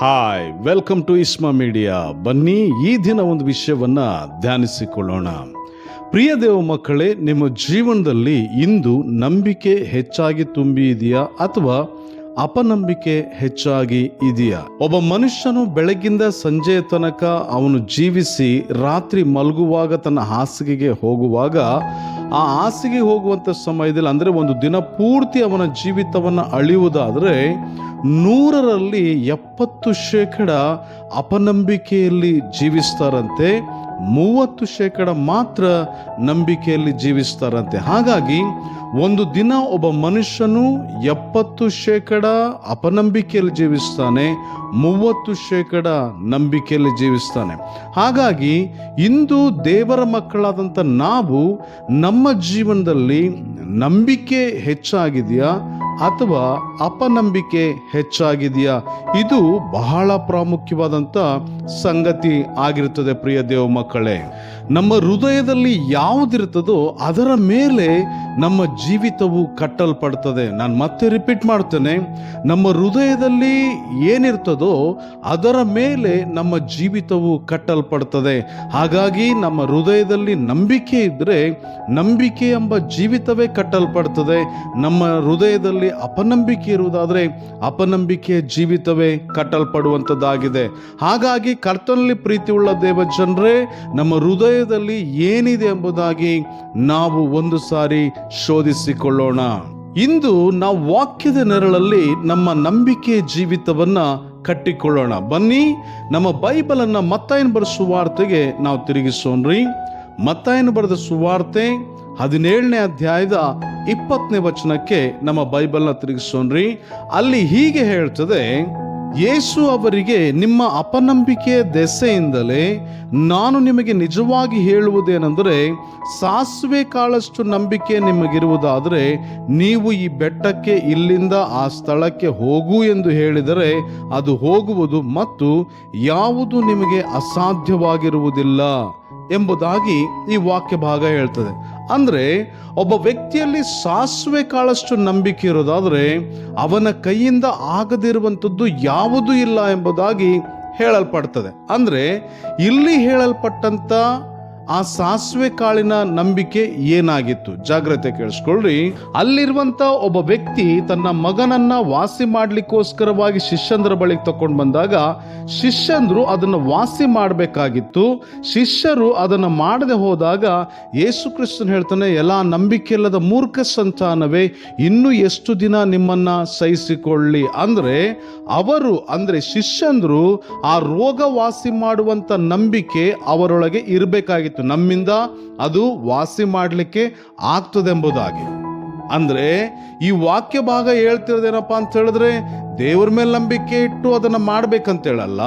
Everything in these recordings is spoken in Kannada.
Hi welcome to Isma media ಬನ್ನಿ ಈ ದಿನ ಒಂದು ವಿಷಯವನ್ನು ಧ್ಯಾನಿಸಿಕೊಳ್ಳೋಣ. ಪ್ರಿಯ ದೇವ ಮಕ್ಕಳೇ, ನಿಮ್ಮ ಜೀವನದಲ್ಲಿ ಇಂದು ನಂಬಿಕೆ ಹೆಚ್ಚಾಗಿ ತುಂಬಿ ಇದೆಯಾ ಅಥವಾ ಅಪನಂಬಿಕೆ ಹೆಚ್ಚಾಗಿ ಇದೆಯಾ? ಒಬ್ಬ ಮನುಷ್ಯನು ಬೆಳಗಿಂದ ಸಂಜೆಯ ತನಕ ಅವನು ಜೀವಿಸಿ ರಾತ್ರಿ ಮಲಗುವಾಗ ತನ್ನ ಹಾಸಿಗೆಗೆ ಹೋಗುವಾಗ ಆ ಹಾಸಿಗೆ ಹೋಗುವಂಥ ಸಮಯದಲ್ಲಿ ಅಂದರೆ ಒಂದು ದಿನ ಪೂರ್ತಿ ಅವನ ಜೀವಿತವನ್ನು ಅಳಿಯುವುದಾದರೆ ನೂರರಲ್ಲಿ ಎಪ್ಪತ್ತು ಶೇಕಡ ಅಪನಂಬಿಕೆಯಲ್ಲಿ ಜೀವಿಸ್ತಾರಂತೆ. ಮೂವತ್ತು ಶೇಕಡ ಮಾತ್ರ ನಂಬಿಕೆಯಲ್ಲಿ ಜೀವಿಸ್ತಾರಂತೆ. ಹಾಗಾಗಿ ಒಂದು ದಿನ ಒಬ್ಬ ಮನುಷ್ಯನು ಎಪ್ಪತ್ತು ಶೇಕಡ ಅಪನಂಬಿಕೆಯಲ್ಲಿ ಜೀವಿಸ್ತಾನೆ, ಮೂವತ್ತು ಶೇಕಡ ನಂಬಿಕೆಯಲ್ಲಿ ಜೀವಿಸ್ತಾನೆ. ಹಾಗಾಗಿ ಇಂದು ದೇವರ ಮಕ್ಕಳಾದಂಥ ನಾವು ನಮ್ಮ ಜೀವನದಲ್ಲಿ ನಂಬಿಕೆ ಹೆಚ್ಚಾಗಿದೆಯಾ ಅಥವಾ ಅಪನಂಬಿಕೆ ಹೆಚ್ಚಾಗಿದೆಯಾ? ಇದು ಬಹಳ ಪ್ರಾಮುಖ್ಯವಾದಂಥ ಸಂಗತಿ ಆಗಿರುತ್ತದೆ ಪ್ರಿಯ ದೇವ ಮಕ್ಕಳೇ. ನಮ್ಮ ಹೃದಯದಲ್ಲಿ ಯಾವುದಿರ್ತದೋ ಅದರ ಮೇಲೆ ನಮ್ಮ ಜೀವಿತವು ಕಟ್ಟಲ್ಪಡ್ತದೆ. ನಾನು ಮತ್ತೆ ರಿಪೀಟ್ ಮಾಡ್ತೇನೆ. ನಮ್ಮ ಹೃದಯದಲ್ಲಿ ಏನಿರ್ತದೋ ಅದರ ಮೇಲೆ ನಮ್ಮ ಜೀವಿತವು ಕಟ್ಟಲ್ಪಡ್ತದೆ. ಹಾಗಾಗಿ ನಮ್ಮ ಹೃದಯದಲ್ಲಿ ನಂಬಿಕೆ ಇದ್ದರೆ ನಂಬಿಕೆ ಎಂಬ ಜೀವಿತವೇ ಕಟ್ಟಲ್ಪಡ್ತದೆ. ನಮ್ಮ ಹೃದಯದಲ್ಲಿ ಅಪನಂಬಿಕೆ ಇರುವುದಾದರೆ ಅಪನಂಬಿಕೆಯ ಜೀವಿತವೇ ಕಟ್ಟಲ್ಪಡುವಂಥದ್ದಾಗಿದೆ ಹಾಗಾಗಿ ಕರ್ತನಲ್ಲಿ ಪ್ರೀತಿಯುಳ್ಳ ದೇವ ಜನರೇ ನಮ್ಮ ಹೃದಯದಲ್ಲಿ ಏನಿದೆ ಎಂಬುದಾಗಿ ನಾವು ಒಂದು ಸಾರಿ ಶೋಧಿಸಿಕೊಳ್ಳೋಣ. ಇಂದು ನಾವು ವಾಕ್ಯದ ನೆರಳಲ್ಲಿ ನಮ್ಮ ನಂಬಿಕೆ ಜೀವಿತವನ್ನ ಕಟ್ಟಿಕೊಳ್ಳೋಣ. ಬನ್ನಿ, ನಮ್ಮ ಬೈಬಲನ್ನ ಮತ್ತಾಯನ ಬರೆದ ಸುವಾರ್ತೆಗೆ ನಾವು ತಿರುಗಿಸೋಣ್ರಿ. ಮತ್ತಾಯನ ಬರೆದ ಸುವಾರ್ತೆ ಹದಿನೇಳನೇ ಅಧ್ಯಾಯದ ಇಪ್ಪತ್ತನೇ ವಚನಕ್ಕೆ ನಮ್ಮ ಬೈಬಲ್ನ ತಿರುಗಿಸೋಣ್ರಿ. ಅಲ್ಲಿ ಹೀಗೆ ಹೇಳ್ತದೆ ಯೇಸು ಅವರಿಗೆ ನಿಮ್ಮ ಅಪನಂಬಿಕೆಯ ದೆಸೆಯಿಂದಲೇ ನಾನು ನಿಮಗೆ ನಿಜವಾಗಿ ಹೇಳುವುದೇನೆಂದರೆ, ಸಾಸಿವೆ ಕಾಳಷ್ಟು ನಂಬಿಕೆ ನಿಮಗಿರುವುದಾದರೆ, ನೀವು ಈ ಬೆಟ್ಟಕ್ಕೆ ಇಲ್ಲಿಂದ ಆ ಸ್ಥಳಕ್ಕೆ ಹೋಗು ಎಂದು ಹೇಳಿದರೆ, ಅದು ಹೋಗುವುದು ಮತ್ತು ಯಾವುದು ನಿಮಗೆ ಅಸಾಧ್ಯವಾಗಿರುವುದಿಲ್ಲ ಎಂಬುದಾಗಿ ಈ ವಾಕ್ಯ ಭಾಗ ಹೇಳ್ತದೆ. ಅಂದ್ರೆ ಒಬ್ಬ ವ್ಯಕ್ತಿಯಲ್ಲಿ ಸಾಸಿವೆ ಕಾಳಷ್ಟು ನಂಬಿಕೆ ಇರೋದಾದರೆ ಅವನ ಕೈಯಿಂದ ಆಗದಿರುವಂಥದ್ದು ಯಾವುದೂ ಇಲ್ಲ ಎಂಬುದಾಗಿ ಹೇಳಲ್ಪಡ್ತದೆ. ಅಂದರೆ ಇಲ್ಲಿ ಹೇಳಲ್ಪಟ್ಟಂತ ಆ ಸಾಸಿವೆ ಕಾಳಿನ ನಂಬಿಕೆ ಏನಾಗಿತ್ತು? ಜಾಗ್ರತೆ ಕೇಳಿಸ್ಕೊಳ್ರಿ. ಅಲ್ಲಿರುವಂತ ಒಬ್ಬ ವ್ಯಕ್ತಿ ತನ್ನ ಮಗನನ್ನ ವಾಸಿ ಮಾಡ್ಲಿಕ್ಕೋಸ್ಕರವಾಗಿ ಶಿಷ್ಯಂದ್ರ ಬಳಿಗೆ ತಕೊಂಡು ಬಂದಾಗ ಶಿಷ್ಯಂದ್ರು ಅದನ್ನು ವಾಸಿ ಮಾಡಬೇಕಾಗಿತ್ತು. ಶಿಷ್ಯರು ಅದನ್ನು ಮಾಡದೆ ಹೋದಾಗ ಯೇಸು ಕ್ರಿಸ್ತನ್ ಹೇಳ್ತಾನೆ, ಎಲ್ಲ ನಂಬಿಕೆ ಇಲ್ಲದ ಮೂರ್ಖ ಸಂತಾನವೇ, ಇನ್ನು ಎಷ್ಟು ದಿನ ನಿಮ್ಮನ್ನ ಸಹಿಸಿಕೊಳ್ಳಿ? ಅಂದ್ರೆ ಅವರು, ಅಂದ್ರೆ ಶಿಷ್ಯಂದ್ರು ಆ ರೋಗ ವಾಸಿ ಮಾಡುವಂತ ನಂಬಿಕೆ ಅವರೊಳಗೆ ಇರಬೇಕಾಗಿತ್ತು. ನಮ್ಮಿಂದ ಅದು ವಾಸಿ ಮಾಡಲಿಕ್ಕೆ ಆಗ್ತದೆಂಬುದಾಗಿ. ಅಂದ್ರೆ ಈ ವಾಕ್ಯ ಭಾಗ ಹೇಳ್ತಿರೋದೇನಪ್ಪ ಅಂತ ಹೇಳಿದ್ರೆ ದೇವರ ಮೇಲೆ ನಂಬಿಕೆ ಇಟ್ಟು ಅದನ್ನು ಮಾಡ್ಬೇಕಂತ ಹೇಳಲ್ಲ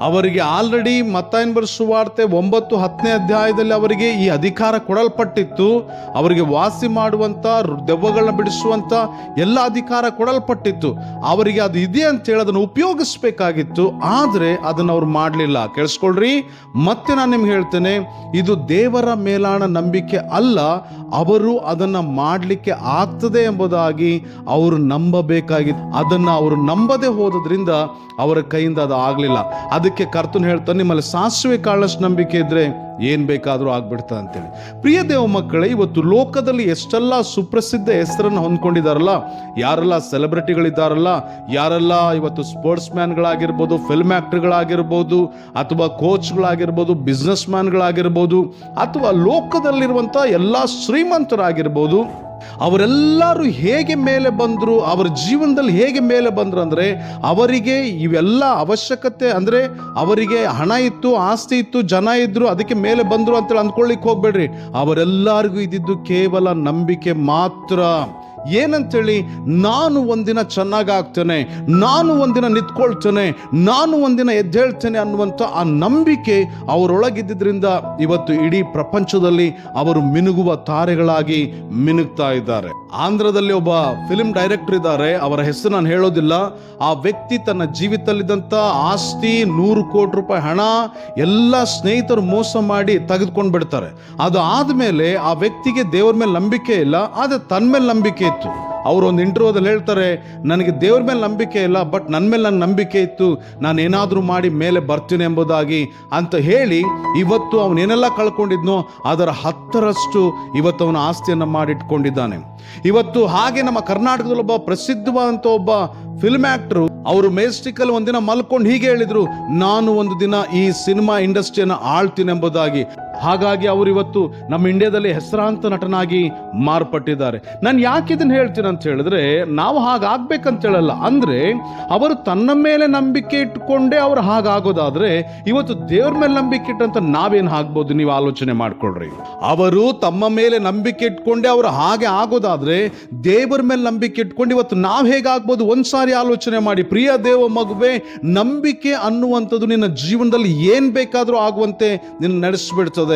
ಅವರಿಗೆ ಆಲ್ರೆಡಿ ಮತ್ತಾಯನ್ ಸುವಾರ್ತೆ ಒಂಬತ್ತು ಹತ್ತನೇ ಅಧ್ಯಾಯದಲ್ಲಿ ಅವರಿಗೆ ಈ ಅಧಿಕಾರ ಕೊಡಲ್ಪಟ್ಟಿತ್ತು. ಅವರಿಗೆ ವಾಸಿ ಮಾಡುವಂತ, ದೆವ್ವಗಳನ್ನ ಬಿಡಿಸುವಂತ ಎಲ್ಲ ಅಧಿಕಾರ ಕೊಡಲ್ಪಟ್ಟಿತ್ತು. ಅವರಿಗೆ ಅದು ಇದೆ ಅಂತ ಹೇಳಿ ಅದನ್ನು ಉಪಯೋಗಿಸ್ಬೇಕಾಗಿತ್ತು. ಆದರೆ ಅದನ್ನು ಅವ್ರು ಮಾಡಲಿಲ್ಲ. ಕೇಳಿಸ್ಕೊಳ್ರಿ, ಮತ್ತೆ ನಾನು ನಿಮ್ಗೆ ಹೇಳ್ತೇನೆ, ಇದು ದೇವರ ಮೇಲಾಣ ನಂಬಿಕೆ ಅಲ್ಲ, ಅವರು ಅದನ್ನ ಮಾಡಲಿಕ್ಕೆ ಆಗ್ತದೆ ಎಂಬುದಾಗಿ ಅವರು ನಂಬಬೇಕಾಗಿತ್ತು. ಅದನ್ನ ಅವರು ನಂಬದೆ ಹೋದ್ರಿಂದ ಅವರ ಕೈಯಿಂದ ಅದು ಆಗಲಿಲ್ಲ. ಅದಕ್ಕೆ ಕರ್ತನ್ ಹೇಳ್ತಾನೆ, ನಿಮ್ಮಲ್ಲಿ ಸಾಸಿವೆ ಕಾಳಷ್ಟು ನಂಬಿಕೆ ಇದ್ರೆ ಏನು ಬೇಕಾದರೂ ಆಗ್ಬಿಡ್ತದೆ ಅಂತೇಳಿ. ಪ್ರಿಯ ದೇವ ಮಕ್ಕಳೇ, ಇವತ್ತು ಲೋಕದಲ್ಲಿ ಎಷ್ಟೆಲ್ಲ ಸುಪ್ರಸಿದ್ಧ ಹೆಸರನ್ನು ಹೊಂದ್ಕೊಂಡಿದಾರಲ್ಲ ಯಾರೆಲ್ಲ ಸೆಲೆಬ್ರಿಟಿಗಳಿದ್ದಾರಲ್ಲ, ಯಾರೆಲ್ಲ ಇವತ್ತು ಸ್ಪೋರ್ಟ್ಸ್ ಮ್ಯಾನ್ಗಳಾಗಿರ್ಬೋದು ಫಿಲ್ಮ್ ಆ್ಯಕ್ಟ್ರ್ಗಳಾಗಿರ್ಬೋದು, ಅಥವಾ ಕೋಚ್ಗಳಾಗಿರ್ಬೋದು ಬಿಸ್ನೆಸ್ ಮ್ಯಾನ್ಗಳಾಗಿರ್ಬೋದು ಅಥವಾ ಲೋಕದಲ್ಲಿರುವಂಥ ಎಲ್ಲ ಶ್ರೀಮಂತರಾಗಿರ್ಬೋದು ಅವರೆಲ್ಲರೂ ಹೇಗೆ ಮೇಲೆ ಬಂದರು, ಅವರ ಜೀವನದಲ್ಲಿ ಹೇಗೆ ಮೇಲೆ ಬಂದರು ಅಂದರೆ, ಅವರಿಗೆ ಇವೆಲ್ಲ ಅವಶ್ಯಕತೆ ಅಂದರೆ, ಅವರಿಗೆ ಹಣ ಇತ್ತು, ಆಸ್ತಿ ಇತ್ತು, ಜನ ಇದ್ದರು ಅದಕ್ಕೆ ಮೇಲೆ ಬಂದರು ಅಂತೇಳಿ ಅಂದ್ಕೊಳ್ಳಿಕ್ಕೆ ಹೋಗಬೇಡ್ರಿ. ಅವರೆಲ್ಲರಿಗೂ ಇದ್ದಿದ್ದು ಕೇವಲ ನಂಬಿಕೆ ಮಾತ್ರ. ಏನಂತೇಳಿ, ನಾನು ಒಂದಿನ ಚೆನ್ನಾಗಾಗ್ತೇನೆ ನಾನು ಒಂದಿನ ನಿಂತ್ಕೊಳ್ತೇನೆ, ನಾನು ಒಂದಿನ ಎದ್ದೇಳ್ತೇನೆ ಅನ್ನುವಂಥ ಆ ನಂಬಿಕೆ ಅವರೊಳಗಿದ್ದರಿಂದ ಇವತ್ತು ಇಡೀ ಪ್ರಪಂಚದಲ್ಲಿ ಅವರು ಮಿನುಗುವ ತಾರೆಗಳಾಗಿ ಮಿನುಗ್ತಾ ಇದ್ದಾರೆ. ಆಂಧ್ರದಲ್ಲಿ ಒಬ್ಬ ಫಿಲ್ಮ್ ಡೈರೆಕ್ಟರ್ ಇದ್ದಾರೆ, ಅವರ ಹೆಸರು ನಾನು ಹೇಳೋದಿಲ್ಲ. ಆ ವ್ಯಕ್ತಿ ತನ್ನ ಜೀವಿತದಲ್ಲಿದ್ದಂಥ ಆಸ್ತಿ, ನೂರು ಕೋಟಿ ರೂಪಾಯಿ ಹಣ, ಎಲ್ಲ ಸ್ನೇಹಿತರು ಮೋಸ ಮಾಡಿ ತೆಗೆದುಕೊಂಡು ಬಿಡ್ತಾರೆ ಅದು ಆದಮೇಲೆ ಆ ವ್ಯಕ್ತಿಗೆ ದೇವರ ಮೇಲೆ ನಂಬಿಕೆ ಇಲ್ಲ, ಆದರೆ ತನ್ನ ಮೇಲೆ ನಂಬಿಕೆ ಇತ್ತು. ಅವರು ಒಂದು ಇಂಟರ್ವ್ಯೂದಲ್ಲಿ ಹೇಳ್ತಾರೆ, ನನಗೆ ದೇವ್ರ ಮೇಲೆ ನಂಬಿಕೆ ಇಲ್ಲ, ಬಟ್ ನನ್ನ ಮೇಲೆ ನನ್ನ ನಂಬಿಕೆ ಇತ್ತು. ನಾನು ಏನಾದರೂ ಮಾಡಿ ಮೇಲೆ ಬರ್ತೀನಿ ಎಂಬುದಾಗಿ ಅಂತ ಹೇಳಿ, ಇವತ್ತು ಅವನೇನೆಲ್ಲ ಕಳ್ಕೊಂಡಿದ್ನೋ, ಅದರ ಹತ್ತರಷ್ಟು ಇವತ್ತು ಅವನ ಆಸ್ತಿಯನ್ನು ಮಾಡಿಟ್ಕೊಂಡಿದ್ದಾನೆ. ಇವತ್ತು ಹಾಗೆ ನಮ್ಮ ಕರ್ನಾಟಕದಲ್ಲಿ ಒಬ್ಬ ಪ್ರಸಿದ್ಧವಾದಂಥ ಒಬ್ಬ ಫಿಲ್ಮ್ ಆ್ಯಕ್ಟ್ರು ಅವರು ಮೇಸ್ಟಿಕಲ್ಲಿ ಒಂದಿನ ಮಲ್ಕೊಂಡು ಹೀಗೆ ಹೇಳಿದರು, ನಾನು ಒಂದು ದಿನ ಈ ಸಿನಿಮಾ ಇಂಡಸ್ಟ್ರಿಯನ್ನು ಆಳ್ತೀನಿ ಎಂಬುದಾಗಿ. ಹಾಗಾಗಿ ಅವರು ಇವತ್ತು ನಮ್ಮ ಇಂಡಿಯಾದಲ್ಲಿ ಹೆಸರಾಂತ ನಟನಾಗಿ ಮಾರ್ಪಟ್ಟಿದ್ದಾರೆ. ನಾನು ಯಾಕೆ ಇದನ್ನು ಹೇಳ್ತೀನಿ ಅಂತ ಹೇಳಿದ್ರೆ, ನಾವು ಹಾಗಾಗಬೇಕಂತ ಹೇಳಲ್ಲ. ಅಂದ್ರೆ, ಅವರು ತನ್ನ ಮೇಲೆ ನಂಬಿಕೆ ಇಟ್ಕೊಂಡೇ ಅವ್ರು ಹಾಗಾಗೋದಾದ್ರೆ, ಇವತ್ತು ದೇವ್ರ ಮೇಲೆ ನಂಬಿಕೆ ಇಟ್ಟಂತ ನಾವೇನು ಆಗ್ಬೋದು ನೀವು ಆಲೋಚನೆ ಮಾಡ್ಕೊಳ್ರಿ. ಅವರು ತಮ್ಮ ಮೇಲೆ ನಂಬಿಕೆ ಇಟ್ಕೊಂಡೇ ಅವರು ಹಾಗೆ ಆಗೋದಾದ್ರೆ, ದೇವರ ಮೇಲೆ ನಂಬಿಕೆ ಇಟ್ಕೊಂಡು ಇವತ್ತು ನಾವು ಹೇಗಾಗ್ಬೋದು? ಒಂದ್ಸಾರಿ ಆಲೋಚನೆ ಮಾಡಿ, ಪ್ರಿಯ ದೇವ ಮಗುವೆ, ನಂಬಿಕೆ ಅನ್ನುವಂಥದ್ದು ನಿನ್ನ ಜೀವನದಲ್ಲಿ ಏನು ಬೇಕಾದರೂ ಆಗುವಂತೆ ನಿನ್ನ ನಡೆಸಿಬಿಡ್ತದೆ.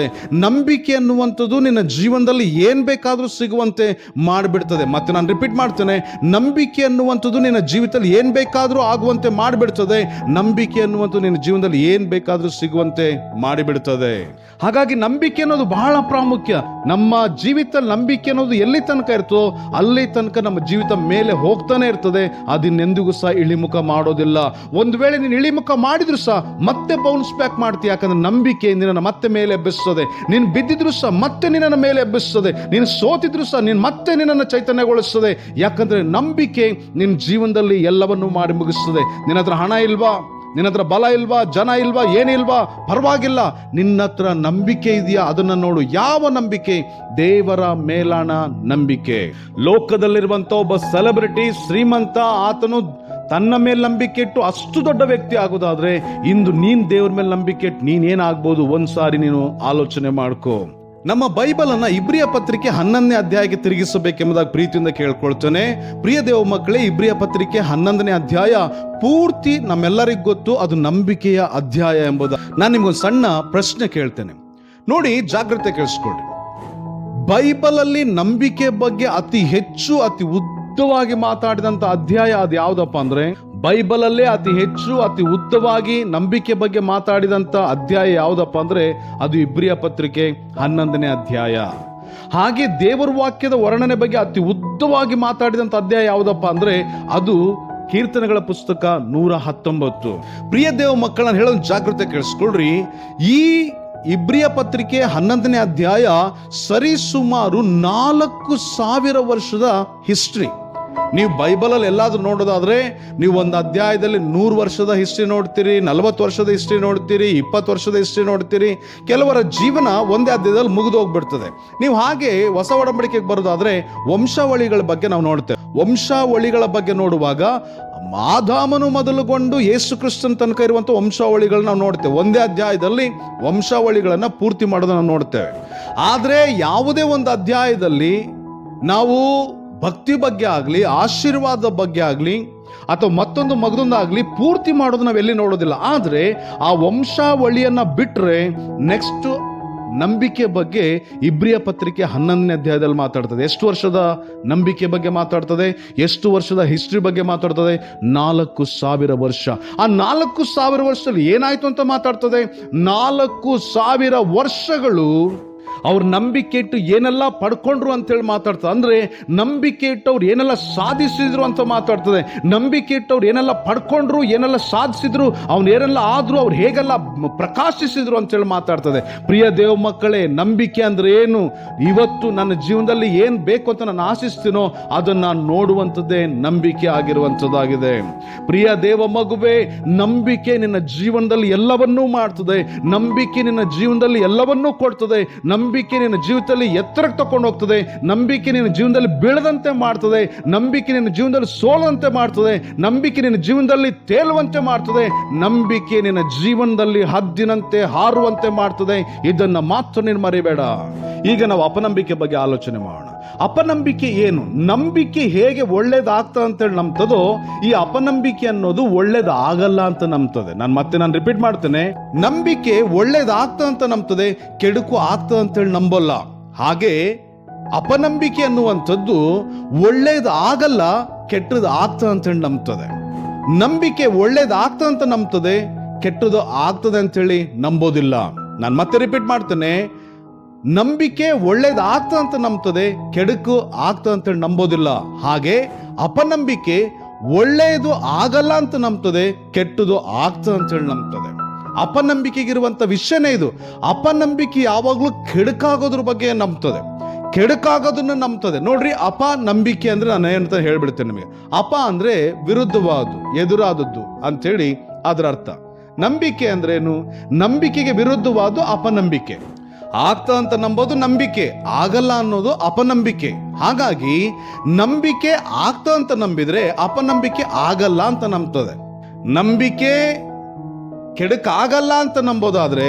ನಂಬಿಕೆ ಅನ್ನುವಂಥದ್ದು ನಿನ್ನ ಜೀವನದಲ್ಲಿ ಏನು ಬೇಕಾದರೂ ಸಿಗುವಂತೆ ಮಾಡಿಬಿಡ್ತದೆ. ಮತ್ತೆ ನಾನು ರಿಪೀಟ್ ಮಾಡ್ತೇನೆ, ನಂಬಿಕೆ ಅನ್ನುವಂಥದ್ದು ನಿನ್ನ ಜೀವಿತದಲ್ಲಿ ಏನು ಬೇಕಾದರೂ ಆಗುವಂತೆ ಮಾಡಿಬಿಡ್ತದೆ. ನಂಬಿಕೆ ಅನ್ನುವಂಥದ್ದು ನಿನ್ನ ಜೀವನದಲ್ಲಿ ಏನು ಬೇಕಾದರೂ ಸಿಗುವಂತೆ ಮಾಡಿಬಿಡ್ತದೆ. ಹಾಗಾಗಿ ನಂಬಿಕೆ ಅನ್ನೋದು ಬಹಳ ಪ್ರಾಮುಖ್ಯ. ನಮ್ಮ ಜೀವಿತ ನಂಬಿಕೆ ಅನ್ನೋದು ಎಲ್ಲಿ ತನಕ ಇರ್ತೋ ಅಲ್ಲಿ ತನಕ ನಮ್ಮ ಜೀವಿತ ಮೇಲೆ ಹೋಗ್ತಾನೆ ಇರ್ತದೆ. ಅದನ್ನೆಂದಿಗೂ ಸಹ ಇಳಿಮುಖ ಮಾಡೋದಿಲ್ಲ. ಒಂದು ವೇಳೆ ನೀನು ಇಳಿಮುಖ ಮಾಡಿದ್ರು ಸಹ ಮತ್ತೆ ಬೌನ್ಸ್ ಬ್ಯಾಕ್ ಮಾಡ್ತೀಯ. ಯಾಕಂದ್ರೆ ನಂಬಿಕೆ ನಿನ್ನ ಮತ್ತೆ ಮೇಲೆ ಎಬ್ಬಿಸ್ತದೆ ನೀನು ಬಿದ್ದಿದ್ರು ಸಹ ಮತ್ತೆ ನಿನ್ನನ್ನು ಮೇಲೆ ಎಬ್ಬಿಸ್ತದೆ ನೀನು ಸೋತಿದ್ರು ಸಹ ನೀನು ಮತ್ತೆ ನಿನ್ನನ್ನು ಚೈತನ್ಯಗೊಳಿಸ್ತದೆ ಯಾಕಂದ್ರೆ ನಂಬಿಕೆ ನಿನ್ನ ಜೀವನದಲ್ಲಿ ಎಲ್ಲವನ್ನೂ ಮಾಡಿ ಮುಗಿಸ್ತದೆ ನಿನ್ನ ಹತ್ರ ಹಣ ಇಲ್ವಾ? ನಿನ್ನ ಹತ್ರ ಬಲ ಇಲ್ವಾ? ಜನ ಇಲ್ವಾ? ಏನಿಲ್ವಾ ಪರವಾಗಿಲ್ಲ. ನಿನ್ನ ಹತ್ರ ನಂಬಿಕೆ ಇದೆಯಾ? ಅದನ್ನ ನೋಡು. ಯಾವ ನಂಬಿಕೆ? ದೇವರ ಮೇಲಾಣ ನಂಬಿಕೆ. ಲೋಕದಲ್ಲಿರುವಂತ ಒಬ್ಬ ಸೆಲೆಬ್ರಿಟಿ ಶ್ರೀಮಂತ ಆತನು ತನ್ನ ಮೇಲೆ ನಂಬಿಕೆ ಇಟ್ಟು ಅಷ್ಟು ದೊಡ್ಡ ವ್ಯಕ್ತಿ ಆಗೋದಾದ್ರೆ ಇಂದು ನೀನ್ ದೇವ್ರ ಮೇಲೆ ನಂಬಿಕೆ ಇಟ್ಟು ನೀನ್ ಏನಾಗ್ಬೋದು ಒಂದ್ಸಾರಿ ನೀನು ಆಲೋಚನೆ ಮಾಡ್ಕೋ. ನಮ್ಮ ಬೈಬಲ್ ಅನ್ನ ಇಬ್ರಿಯ ಪತ್ರಿಕೆ ಹನ್ನೊಂದನೇ ಅಧ್ಯಾಯಕ್ಕೆ ತಿರುಗಿಸಬೇಕೆಂಬುದಾಗಿ ಪ್ರೀತಿಯಿಂದ ಕೇಳ್ಕೊಳ್ತೇನೆ. ಪ್ರಿಯ ದೇವ ಮಕ್ಕಳೇ, ಇಬ್ರಿಯ ಪತ್ರಿಕೆ ಹನ್ನೊಂದನೇ ಅಧ್ಯಾಯ ಪೂರ್ತಿ ನಮ್ಮೆಲ್ಲರಿಗೂ ಗೊತ್ತು, ಅದು ನಂಬಿಕೆಯ ಅಧ್ಯಾಯ ಎಂಬುದು ನಾನು ನಿಮ್ಗೊಂದು ಸಣ್ಣ ಪ್ರಶ್ನೆ ಕೇಳ್ತೇನೆ. ನೋಡಿ, ಜಾಗ್ರತೆ ಕೇಳಿಸ್ಕೊಳ್ರಿ. ಬೈಬಲಲ್ಲಿ ನಂಬಿಕೆ ಬಗ್ಗೆ ಅತಿ ಹೆಚ್ಚು, ಅತಿ ಉದ್ದವಾಗಿ ಮಾತಾಡಿದಂತ ಅಧ್ಯಾಯ ಅದು ಯಾವ್ದಪ್ಪ ಅಂದ್ರೆ ಬೈಬಲ್ ಅಲ್ಲೇ ಅತಿ ಹೆಚ್ಚು, ಅತಿ ಉದ್ದವಾಗಿ ನಂಬಿಕೆ ಬಗ್ಗೆ ಮಾತಾಡಿದಂತ ಅಧ್ಯಾಯ ಯಾವ್ದಪ್ಪ ಅಂದ್ರೆ, ಅದು ಇಬ್ರಿಯ ಪತ್ರಿಕೆ ಹನ್ನೊಂದನೇ ಅಧ್ಯಾಯ. ಹಾಗೆ ದೇವರ ವಾಕ್ಯದ ವರ್ಣನೆ ಬಗ್ಗೆ ಅತಿ ಉದ್ದವಾಗಿ ಮಾತಾಡಿದಂತ ಅಧ್ಯಾಯ ಯಾವ್ದಪ್ಪ ಅಂದ್ರೆ, ಅದು ಕೀರ್ತನೆಗಳ ಪುಸ್ತಕ ನೂರ ಹತ್ತೊಂಬತ್ತು. ಪ್ರಿಯ ದೇವ ಮಕ್ಕಳನ್ನ ಹೇಳೋ ಜಾಗೃತಿ ಕೇಳಿಸ್ಕೊಳ್ರಿ. ಈ ಇಬ್ರಿಯ ಪತ್ರಿಕೆ ಹನ್ನೊಂದನೇ ಅಧ್ಯಾಯ ಸರಿಸುಮಾರು ನಾಲ್ಕು ಸಾವಿರ ವರ್ಷದ ಹಿಸ್ಟ್ರಿ ನೀವು ಬೈಬಲಲ್ಲಿ ಎಲ್ಲಾದರೂ ನೋಡೋದಾದರೆ ನೀವು ಒಂದು ಅಧ್ಯಾಯದಲ್ಲಿ ನೂರು ವರ್ಷದ ಹಿಸ್ಟ್ರಿ ನೋಡ್ತೀರಿ, ನಲವತ್ತು ವರ್ಷದ ಹಿಸ್ಟ್ರಿ ನೋಡ್ತೀರಿ, ಇಪ್ಪತ್ತು ವರ್ಷದ ಹಿಸ್ಟ್ರಿ ನೋಡ್ತೀರಿ, ಕೆಲವರ ಜೀವನ ಒಂದೇ ಅಧ್ಯಾಯದಲ್ಲಿ ಮುಗಿದು ಹೋಗ್ಬಿಡ್ತದೆ. ನೀವು ಹಾಗೆ ಹೊಸ ಒಡಂಬಡಿಕೆಗೆ ಬರೋದಾದರೆ ವಂಶಾವಳಿಗಳ ಬಗ್ಗೆ ನಾವು ನೋಡ್ತೇವೆ. ವಂಶಾವಳಿಗಳ ಬಗ್ಗೆ ನೋಡುವಾಗ ಮಾಧಾಮನು ಮೊದಲುಗೊಂಡು ಯೇಸು ಕ್ರಿಸ್ತನ್ ತನಕ ಇರುವಂಥ ವಂಶಾವಳಿಗಳನ್ನ ನಾವು ನೋಡ್ತೇವೆ. ಒಂದೇ ಅಧ್ಯಾಯದಲ್ಲಿ ವಂಶಾವಳಿಗಳನ್ನು ಪೂರ್ತಿ ಮಾಡೋದನ್ನ ನೋಡ್ತೇವೆ. ಆದರೆ ಯಾವುದೇ ಒಂದು ಅಧ್ಯಾಯದಲ್ಲಿ ನಾವು ಭಕ್ತಿ ಬಗ್ಗೆ ಆಗಲಿ ಆಶೀರ್ವಾದ ಬಗ್ಗೆ ಆಗಲಿ, ಅಥವಾ ಮತ್ತೊಂದು ಮಗದೊಂದಾಗಲಿ ಪೂರ್ತಿ ಮಾಡೋದು ನಾವು ಎಲ್ಲಿ ನೋಡೋದಿಲ್ಲ. ಆದರೆ ಆ ವಂಶಾವಳಿಯನ್ನು ಬಿಟ್ಟರೆ ನೆಕ್ಸ್ಟ್ ನಂಬಿಕೆ ಬಗ್ಗೆ ಇಬ್ರಿಯ ಪತ್ರಿಕೆ ಹನ್ನೊಂದನೇ ಅಧ್ಯಾಯದಲ್ಲಿ ಮಾತಾಡ್ತದೆ. ಎಷ್ಟು ವರ್ಷದ ನಂಬಿಕೆ ಬಗ್ಗೆ ಮಾತಾಡ್ತದೆ? ಎಷ್ಟು ವರ್ಷದ ಹಿಸ್ಟ್ರಿ ಬಗ್ಗೆ ಮಾತಾಡ್ತದೆ? ನಾಲ್ಕು ಸಾವಿರ ವರ್ಷ. ಆ ನಾಲ್ಕು ಸಾವಿರ ವರ್ಷದಲ್ಲಿ ಏನಾಯ್ತು ಅಂತ ಮಾತಾಡ್ತದೆ? ನಾಲ್ಕು ಸಾವಿರ ವರ್ಷಗಳು ಅವ್ರ ನಂಬಿಕೆ ಇಟ್ಟು ಏನೆಲ್ಲ ಪಡ್ಕೊಂಡ್ರು ಅಂತೇಳಿ ಮಾತಾಡ್ತದೆ. ಅಂದ್ರೆ ನಂಬಿಕೆ ಇಟ್ಟವ್ರು ಏನೆಲ್ಲ ಸಾಧಿಸಿದ್ರು ಅಂತ ಮಾತಾಡ್ತದೆ. ನಂಬಿಕೆ ಇಟ್ಟವ್ರು ಏನೆಲ್ಲ ಪಡ್ಕೊಂಡ್ರು, ಏನೆಲ್ಲ ಸಾಧಿಸಿದ್ರು, ಅವ್ನು ಏನೆಲ್ಲ ಆದ್ರು ಅವ್ರು ಹೇಗೆಲ್ಲ ಪ್ರಕಾಶಿಸಿದ್ರು ಅಂತೇಳಿ ಮಾತಾಡ್ತದೆ. ಪ್ರಿಯ ದೇವ ಮಕ್ಕಳೇ, ನಂಬಿಕೆ ಅಂದ್ರೆ ಏನು? ಇವತ್ತು ನನ್ನ ಜೀವನದಲ್ಲಿ ಏನ್ ಬೇಕು ಅಂತ ನಾನು ಆಶಿಸ್ತೀನೋ ಅದನ್ನ ನಾನು ನೋಡುವಂಥದ್ದೇ ನಂಬಿಕೆ ಆಗಿರುವಂಥದ್ದಾಗಿದೆ. ಪ್ರಿಯ ದೇವ ಮಗುವೆ, ನಂಬಿಕೆ ನಿನ್ನ ಜೀವನದಲ್ಲಿ ಎಲ್ಲವನ್ನೂ ಮಾಡ್ತದೆ. ನಂಬಿಕೆ ನಿನ್ನ ಜೀವನದಲ್ಲಿ ಎಲ್ಲವನ್ನೂ ಕೊಡ್ತದೆ. ನಂಬಿಕೆ ನಿನ್ನ ಜೀವಿತದಲ್ಲಿ ಎತ್ತರಕ್ಕೆ ತಕೊಂಡು ಹೋಗ್ತದೆ. ನಂಬಿಕೆ ನಿನ್ನ ಜೀವನದಲ್ಲಿ ಬೀಳದಂತೆ ಮಾಡ್ತದೆ. ನಂಬಿಕೆ ನಿನ್ನ ಜೀವನದಲ್ಲಿ ಸೋಲದಂತೆ ಮಾಡ್ತದೆ. ನಂಬಿಕೆ ನಿನ್ನ ಜೀವನದಲ್ಲಿ ತೇಲುವಂತೆ ಮಾಡ್ತದೆ. ನಂಬಿಕೆ ನಿನ್ನ ಜೀವನದಲ್ಲಿ ಹದ್ದಿನಂತೆ ಹಾರುವಂತೆ ಮಾಡ್ತದೆ. ಇದನ್ನು ಮಾತ್ರ ನೀನು ಮರಿಬೇಡ. ಈಗ ನಾವು ಅಪನಂಬಿಕೆ ಬಗ್ಗೆ ಆಲೋಚನೆ ಮಾಡೋಣ. ಅಪನಂಬಿಕೆ ಏನು? ನಂಬಿಕೆ ಹೇಗೆ ಒಳ್ಳೇದಾಗ್ತದೆ ಅಂತೇಳಿ ನಂಬ್ತದೋ, ಈ ಅಪನಂಬಿಕೆ ಅನ್ನೋದು ಒಳ್ಳೇದಾಗಲ್ಲ ಅಂತ ನಂಬ್ತದೆ. ನಾನು ಮತ್ತೆ ನಾನು ರಿಪೀಟ್ ಮಾಡ್ತೇನೆ. ನಂಬಿಕೆ ಒಳ್ಳೇದಾಗ್ತದೆ ಅಂತ ನಂಬ್ತದೆ, ಕೆಡುಕು ಆಗ್ತದೆ ಅಂತೇಳಿ ನಂಬಲ್ಲ. ಹಾಗೆ ಅಪನಂಬಿಕೆ ಅನ್ನುವಂಥದ್ದು ಒಳ್ಳೇದು ಆಗಲ್ಲ ಕೆಟ್ಟದ್ದು ಆಗ್ತದೆ ಅಂತೇಳಿ ನಂಬ್ತದೆ. ನಂಬಿಕೆ ಒಳ್ಳೇದಾಗ್ತದೆ ಅಂತ ನಂಬ್ತದೆ ಕೆಟ್ಟದ್ದು ಆಗ್ತದೆ ಅಂತೇಳಿ ನಂಬೋದಿಲ್ಲ. ನಾನು ಮತ್ತೆ ರಿಪೀಟ್ ಮಾಡ್ತೇನೆ. ನಂಬಿಕೆ ಒಳ್ಳೇದಾಗ್ತದೆ ಅಂತ ನಂಬ್ತದೆ, ಕೆಡುಕು ಆಗ್ತದೆ ಅಂತೇಳಿ ನಂಬೋದಿಲ್ಲ. ಹಾಗೆ ಅಪನಂಬಿಕೆ ಒಳ್ಳೆಯದು ಆಗಲ್ಲ ಅಂತ ನಂಬ್ತದೆ, ಕೆಟ್ಟದು ಆಗ್ತದೆ ಅಂತೇಳಿ ನಂಬ್ತದೆ. ಅಪನಂಬಿಕೆಗಿರುವಂತ ವಿಷಯನೇ ಇದು. ಅಪನಂಬಿಕೆ ಯಾವಾಗಲೂ ಕೆಡುಕಾಗೋದ್ರ ಬಗ್ಗೆ ನಂಬ್ತದೆ. ಕೆಡುಕಾಗೋದನ್ನು ನಂಬ್ತದೆ. ನೋಡ್ರಿ ಅಪ ನಂಬಿಕೆ ಅಂದ್ರೆ ನಾನು ಏನಂತ ಹೇಳ್ಬಿಡ್ತೇನೆ ನಿಮಗೆ. ಅಪ ಅಂದ್ರೆ ವಿರುದ್ಧವಾದು ಎದುರಾದದ್ದು ಅಂತೇಳಿ ಅದರ ಅರ್ಥ. ನಂಬಿಕೆ ಅಂದ್ರೇನು ನಂಬಿಕೆಗೆ ವಿರುದ್ಧವಾದ್ದು ಅಪನಂಬಿಕೆ. ಆಗ್ತ ಅಂತ ನಂಬೋದು ನಂಬಿಕೆ, ಆಗಲ್ಲ ಅನ್ನೋದು ಅಪನಂಬಿಕೆ. ಹಾಗಾಗಿ ನಂಬಿಕೆ ಆಗ್ತ ಅಂತ ನಂಬಿದ್ರೆ ಅಪನಂಬಿಕೆ ಆಗಲ್ಲ ಅಂತ ನಂಬ್ತದೆ. ನಂಬಿಕೆ ಕೆಡಕಾಗಲ್ಲ ಅಂತ ನಂಬೋದಾದರೆ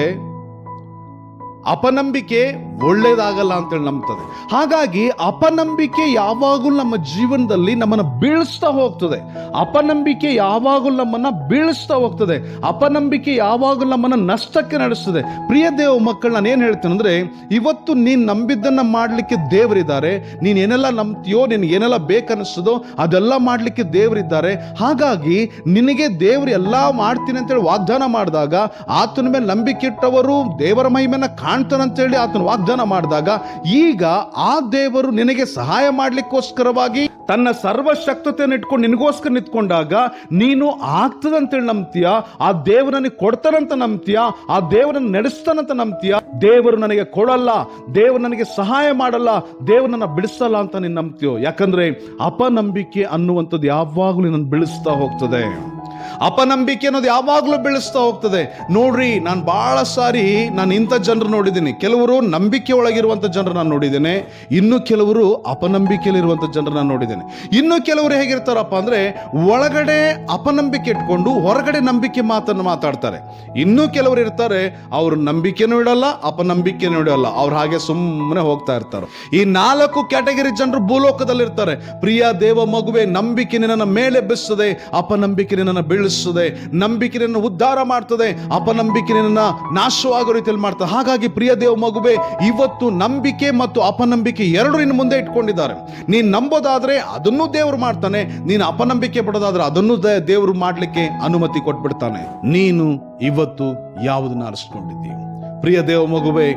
ಅಪನಂಬಿಕೆ ಒಳ್ಳೇದಾಗಲ್ಲ ಅಂತೇಳಿ ನಂಬ್ತದೆ. ಹಾಗಾಗಿ ಅಪನಂಬಿಕೆ ಯಾವಾಗಲೂ ನಮ್ಮ ಜೀವನದಲ್ಲಿ ನಮ್ಮನ್ನು ಬೀಳಿಸ್ತಾ ಹೋಗ್ತದೆ. ಅಪನಂಬಿಕೆ ಯಾವಾಗಲೂ ನಮ್ಮನ್ನ ಬೀಳಿಸ್ತಾ ಹೋಗ್ತದೆ. ಅಪನಂಬಿಕೆ ಯಾವಾಗಲೂ ನಮ್ಮನ್ನ ನಷ್ಟಕ್ಕೆ ನಡೆಸ್ತದೆ. ಪ್ರಿಯ ದೇವ ಮಕ್ಕಳು, ನಾನು ಏನು ಹೇಳ್ತೇನೆ ಅಂದ್ರೆ, ಇವತ್ತು ನೀನು ನಂಬಿದ್ದನ್ನ ಮಾಡಲಿಕ್ಕೆ ದೇವರಿದ್ದಾರೆ. ನೀನು ಏನೆಲ್ಲ ನಂಬ್ತೀಯೋ, ನಿನಗೆ ಏನೆಲ್ಲ ಬೇಕನ್ನಿಸ್ತದೋ, ಅದೆಲ್ಲ ಮಾಡಲಿಕ್ಕೆ ದೇವರಿದ್ದಾರೆ. ಹಾಗಾಗಿ ನಿನಗೆ ದೇವರು ಎಲ್ಲ ಮಾಡ್ತೀನಿ ಅಂತೇಳಿ ವಾಗ್ದಾನ ಮಾಡಿದಾಗ, ಆತನ ಮೇಲೆ ನಂಬಿಕೆ ಇಟ್ಟವರು ದೇವರ ಮಹಿಮೆಯನ್ನು ಕಾಣ್ತಾನಂತೇಳಿ ಆತನ ವಾಗ್ದಾನ ಮಾಡಿದಾಗ ಈಗ ಆ ದೇವರು ನಿನಗೆ ಸಹಾಯ ಮಾಡ್ಲಿಕ್ಕೋಸ್ಕರವಾಗಿ ತನ್ನ ಸರ್ವಶಕ್ತತೆಯನ್ನು ಇಟ್ಕೊಂಡು ನಿನಗೋಸ್ಕರ ನಿಂತ್ಕೊಂಡಾಗ ನೀನು ಆಗ್ತದಂತೇಳಿ ನಂಬ್ತೀಯ? ಆ ದೇವರು ನನಗೆ ಕೊಡ್ತಾನಂತ ನಂಬ್ತೀಯ? ಆ ದೇವರನ್ನು ನಡೆಸ್ತಾನಂತ ನಂಬ್ತೀಯ? ದೇವರು ನನಗೆ ಕೊಡಲ್ಲ, ದೇವರು ನನಗೆ ಸಹಾಯ ಮಾಡಲ್ಲ, ದೇವರು ನನ್ನ ಬಿಡಿಸಲ್ಲ ಅಂತ ನೀನು ನಂಬ್ತೀಯೋ? ಯಾಕಂದ್ರೆ ಅಪನಂಬಿಕೆ ಅನ್ನುವಂಥದ್ದು ಯಾವಾಗಲೂ ನನ್ನ ಬಿಡಿಸ್ತಾ ಹೋಗ್ತದೆ. ಅಪನಂಬಿಕೆ ಅನ್ನೋದು ಯಾವಾಗಲೂ ಬೆಳೆಸ್ತಾ ಹೋಗ್ತದೆ. ನೋಡ್ರಿ, ನಾನು ಬಹಳ ಸಾರಿ ನಾನು ಇಂಥ ಜನರು ನೋಡಿದ್ದೀನಿ. ಕೆಲವರು ನಂಬಿಕೆ ಒಳಗಿರುವಂಥ ಜನರು ನಾನು ನೋಡಿದ್ದೇನೆ. ಇನ್ನು ಕೆಲವರು ಅಪನಂಬಿಕೆಯಲ್ಲಿರುವಂಥ ಜನರು ನಾನು ನೋಡಿದ್ದೇನೆ. ಇನ್ನು ಕೆಲವರು ಹೇಗಿರ್ತಾರಪ್ಪ ಅಂದ್ರೆ, ಒಳಗಡೆ ಅಪನಂಬಿಕೆ ಇಟ್ಕೊಂಡು ಹೊರಗಡೆ ನಂಬಿಕೆ ಮಾತನ್ನು ಮಾತಾಡ್ತಾರೆ. ಇನ್ನು ಕೆಲವರು ಇರ್ತಾರೆ, ಅವರು ನಂಬಿಕೆನೂ ಇಡಲ್ಲ, ಅಪನಂಬಿಕೆನೂ ಇಡಲ್ಲ. ಅವ್ರು ಹಾಗೆ ಸುಮ್ಮನೆ ಹೋಗ್ತಾ ಇರ್ತಾರೆ. ಈ ನಾಲ್ಕು ಕ್ಯಾಟಗರಿ ಜನರು ಭೂಲೋಕದಲ್ಲಿರ್ತಾರೆ. ಪ್ರಿಯ ದೇವ ಮಗುವೆ, ನಂಬಿಕೆ ನಿನ್ನ ಮೇಲೆ ಬೆಸ್ತದೆ ಅಪನಂಬಿಕೆ ನಿನ್ನನ್ನು ಬೀಳಿಸ್ತದೆ ನಂಬಿಕೆಯನ್ನು ಉದ್ಧಾರ ಮಾಡ್ತದೆ, ಅಪನಂಬಿಕೆಯನ್ನ ನಾಶವಾಗೋ ರೀತಿಯಲ್ಲಿ ಮಾಡ್ತದೆ. ಹಾಗಾಗಿ ಪ್ರಿಯ ದೇವ ಮಗುವೆ, ಇವತ್ತು ನಂಬಿಕೆ ಮತ್ತು ಅಪನಂಬಿಕೆ ಎರಡು ನಿನ್ನ ಮುಂದೆ ಇಟ್ಕೊಂಡಿದ್ದಾರೆ. ನೀನು ನಂಬೋದಾದ್ರೆ ಅದನ್ನು ದೇವರು ಮಾಡ್ತಾನೆ, ನೀನು ಅಪನಂಬಿಕೆ ಪಡೋದಾದ್ರೆ ಅದನ್ನು ದೇವರು ಮಾಡಲಿಕ್ಕೆ ಅನುಮತಿ ಕೊಟ್ಬಿಡ್ತಾನೆ. ನೀನು ಇವತ್ತು ಯಾವುದನ್ನ ಆರಿಸ್ಕೊಂಡಿದ್ದೀವಿ ಪ್ರಿಯ ದೇವ ಮಗುವೆ,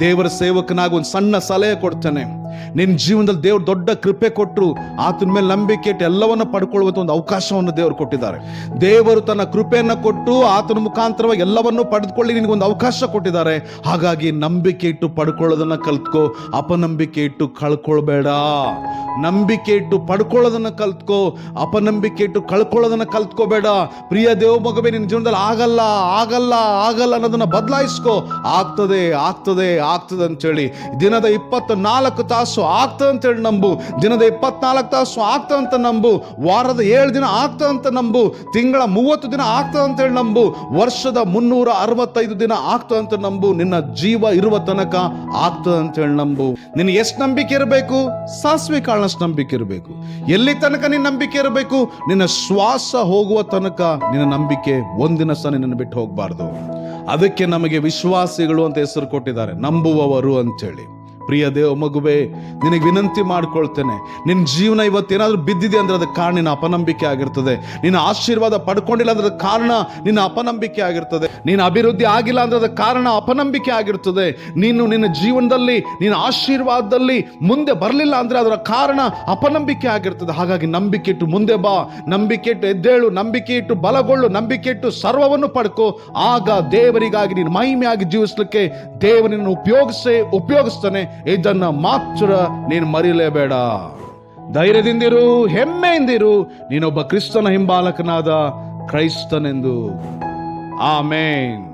ದೇವರ ಸೇವಕನಾಗಿ ಒಂದು ಸಣ್ಣ ಸಲಹೆ ಕೊಡ್ತಾನೆ. ನಿನ್ನ ಜೀವನದಲ್ಲಿ ದೇವ್ರು ದೊಡ್ಡ ಕೃಪೆ ಕೊಟ್ಟರು ಆತನ ಮೇಲೆ ನಂಬಿಕೆ ಇಟ್ಟು ಎಲ್ಲವನ್ನ ಪಡ್ಕೊಳ್ಳುವಂಥ ಒಂದು ಅವಕಾಶವನ್ನು ದೇವರು ಕೊಟ್ಟಿದ್ದಾರೆ. ದೇವರು ತನ್ನ ಕೃಪೆಯನ್ನು ಕೊಟ್ಟು ಆತನ ಮುಖಾಂತರವಾಗಿ ಎಲ್ಲವನ್ನು ಪಡೆದುಕೊಳ್ಳಿ, ನಿನಗೊಂದು ಅವಕಾಶ ಕೊಟ್ಟಿದ್ದಾರೆ. ಹಾಗಾಗಿ ನಂಬಿಕೆ ಇಟ್ಟು ಪಡ್ಕೊಳ್ಳೋದನ್ನ ಕಲ್ತ್ಕೋ, ಅಪನಂಬಿಕೆ ಇಟ್ಟು ಕಳ್ಕೊಳ್ಬೇಡ. ನಂಬಿಕೆ ಇಟ್ಟು ಪಡ್ಕೊಳ್ಳೋದನ್ನ ಕಲ್ತ್ಕೋ, ಅಪನಂಬಿಕೆ ಇಟ್ಟು ಕಳ್ಕೊಳ್ಳೋದನ್ನ ಕಲ್ತ್ಕೋಬೇಡ. ಪ್ರಿಯ ದೇವ ಮಗವೇ, ನಿನ್ನ ಜೀವನದಲ್ಲಿ ಆಗಲ್ಲ ಆಗಲ್ಲ ಆಗಲ್ಲ ಅನ್ನೋದನ್ನ ಬದಲಾಯಿಸ್ಕೋ. ಆಗ್ತದೆ ಆಗ್ತದೆ ಆಗ್ತದೆ ಅಂತೇಳಿ ದಿನದ ಇಪ್ಪತ್ತ ನಾಲ್ಕು ತಾಸು ಆಗ್ತದೆ ಅಂತೇಳಿ ನಂಬು. ದಿನದ ಇಪ್ಪತ್ನಾಲ್ಕು ತಾಸು ಆಗ್ತದೆ ಅಂತ ನಂಬು. ವಾರದ ಏಳು ದಿನ ಆಗ್ತದೆ ಅಂತ ನಂಬು. ತಿಂಗಳ ಮೂವತ್ತು ದಿನ ಆಗ್ತದೆ ಅಂತೇಳಿ ನಂಬು. ವರ್ಷದ ಮುನ್ನೂರ ಅರವತ್ತೈದು ದಿನ ಆಗ್ತದೆ ಅಂತ ನಂಬು. ನಿನ್ನ ಜೀವ ಇರುವ ತನಕ ಆಗ್ತದೆ ಅಂತೇಳಿ ನಂಬು. ನಿನ್ನ ಎಷ್ಟು ನಂಬಿಕೆ ಇರಬೇಕು? ಸಾಸಿವೆ ಕಾಳಷ್ಟು ನಂಬಿಕೆ ಇರಬೇಕು. ಎಲ್ಲಿ ತನಕ ನಿನ್ನ ನಂಬಿಕೆ ಇರಬೇಕು? ನಿನ್ನ ಶ್ವಾಸ ಹೋಗುವ ತನಕ ನಿನ್ನ ನಂಬಿಕೆ ಒಂದಿನ ಸಹ ನಿನ್ನನ್ನು ಬಿಟ್ಟು ಹೋಗಬಾರ್ದು. ಅದಕ್ಕೆ ನಮಗೆ ವಿಶ್ವಾಸಿಗಳು ಅಂತ ಹೆಸರು ಕೊಟ್ಟಿದ್ದಾರೆ. ನಂಬುವವರು ಅಂತೇಳಿ ಪ್ರಿಯ ದೇವ ಮಗುವೆ, ನಿನಗೆ ವಿನಂತಿ ಮಾಡ್ಕೊಳ್ತೇನೆ. ನಿನ್ನ ಜೀವನ ಇವತ್ತೇನಾದರೂ ಬಿದ್ದಿದೆ ಅಂದ್ರೆ ಅದಕ್ಕೆ ಕಾರಣ ನಿನ್ನ ಅಪನಂಬಿಕೆ ಆಗಿರ್ತದೆ. ನಿನ್ನ ಆಶೀರ್ವಾದ ಪಡ್ಕೊಂಡಿಲ್ಲ ಅಂದ್ರೆ ಕಾರಣ ನಿನ್ನ ಅಪನಂಬಿಕೆ ಆಗಿರ್ತದೆ. ನೀನು ಅಭಿವೃದ್ಧಿ ಆಗಿಲ್ಲ ಅಂದ್ರೆ ಅದಕ್ಕೆ ಕಾರಣ ಅಪನಂಬಿಕೆ ಆಗಿರ್ತದೆ. ನೀನು ನಿನ್ನ ಜೀವನದಲ್ಲಿ, ನಿನ್ನ ಆಶೀರ್ವಾದದಲ್ಲಿ ಮುಂದೆ ಬರಲಿಲ್ಲ ಅಂದರೆ ಅದರ ಕಾರಣ ಅಪನಂಬಿಕೆ ಆಗಿರ್ತದೆ. ಹಾಗಾಗಿ ನಂಬಿಕೆ ಇಟ್ಟು ಮುಂದೆ ಬಾ. ನಂಬಿಕೆ ಇಟ್ಟು ಎದ್ದೇಳು, ನಂಬಿಕೆ ಇಟ್ಟು ಬಲಗೊಳ್ಳು, ನಂಬಿಕೆ ಇಟ್ಟು ಸರ್ವವನ್ನು ಪಡ್ಕೊ. ಆಗ ದೇವರಿಗಾಗಿ ನೀನು ಮಹಿಮೆಯಾಗಿ ಜೀವಿಸಲಿಕ್ಕೆ ದೇವರನ್ನು ಉಪಯೋಗಿಸೇ, ಉಪಯೋಗಿಸ್ತಾನೆ. ಇದನ್ನ ಮಾತ್ರ ನೀನು ಮರಿಲೇಬೇಡ. ಧೈರ್ಯದಿಂದಿರು ಹೆಮ್ಮೆಯಿಂದಿರು ನೀನೊಬ್ಬ ಕ್ರಿಸ್ತನ ಹಿಂಬಾಲಕನಾದ ಕ್ರೈಸ್ತನೆಂದು. ಆಮೇನ್.